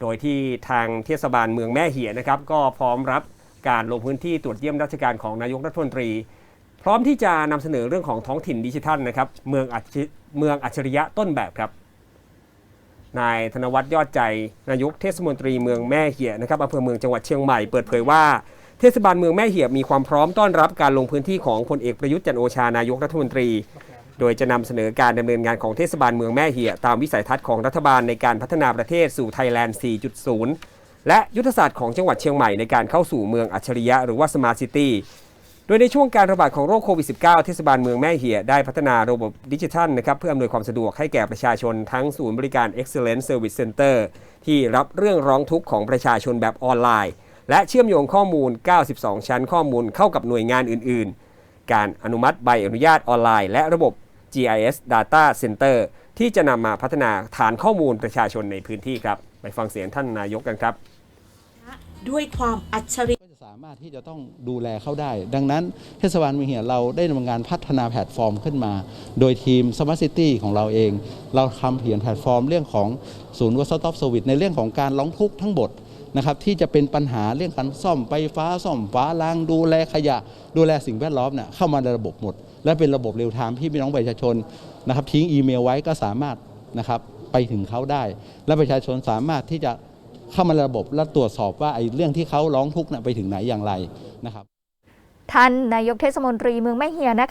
โดยที่ทางเทศบาลเมืองแม่เหียนะครับ ก็พร้อมรับการลงพื้นที่ตรวจเยี่ยมราชการของนายกรัฐมนตรี พร้อมที่จะนำเสนอเรื่องของท้องถิ่นดิจิทัลนะครับเมืองอัจฉริเมืองอัจฉริยะต้นแบบครับนายธนวัฒน์ยอดใจนายกเทศมนตรีเมืองแม่เหียนะครับอำเภอเมืองจังหวัดเชียงใหม่เปิดเผยว่าเทศบาลเมืองแม่เหียมีความพร้อมต้อนรับการลงพื้นที่ของพลเอกประยุทธ์จันโอชานายกรัฐมนตรี โดยจะนำเสนอการดำเนินงานของเทศบาลเมืองแม่เหียตามวิสัยทัศน์ของรัฐบาลในการพัฒนาประเทศสู่ไทยแลนด์ 4.0 และยุทธศาสตร์ของจังหวัดเชียงใหม่ในการเข้าสู่เมืองอัจฉริยะหรือว่าสมาร์ทซิตี้โดยในช่วงการระบาดของโรคโควิด -19 เทศบาลเมืองแม่เหียได้พัฒนาระบบดิจิทัลนะครับเพื่ออำนวยความสะดวกให้แก่ประชาชนทั้งศูนย์บริการ Excellence Service Center ที่รับเรื่องร้องทุกข์ของประชาชนแบบออนไลน์ และเชื่อมโยงข้อมูล 92 ชั้นข้อมูลเข้ากับหน่วยงานอื่น ๆ การอนุมัติใบอนุญาตออนไลน์ และระบบ GIS Data Center ที่จะนำมาพัฒนาฐานข้อมูลประชาชนในพื้นที่ครับ ไปฟังเสียงท่านนายกกันครับ ด้วยความอัจฉริก็จะสามารถที่จะต้องดูแลเขาได้ ดังนั้นเทศบาลเมืองเหียเราได้ดำเนินงานพัฒนาแพลตฟอร์มขึ้นมา โดยทีม Smart City ของเราเอง เราทำเขียนแพลตฟอร์มเรื่องของศูนย์ One Stop Service ในเรื่องของการร้องทุกข์ทั้งหมด นะครับที่จะเป็นปัญหาเรื่องการซ่อมไฟฟ้าซ่อมฟ้าล้างดูแลขยะ ดูแลสิ่งแวดล้อมเนี่ยเข้ามาในระบบหมด และเป็นระบบเร็วไทม์ที่พี่น้องประชาชนนะครับทิ้งอีเมลไว้ก็สามารถนะครับไปถึงเขาได้ และประชาชนสามารถที่จะเข้ามาในระบบและตรวจสอบว่าไอ้เรื่องที่เขาร้องทุกข์น่ะไปถึงไหนอย่างไรนะครับท่านนายกเทศมนตรีเมืองแม่เหียนะ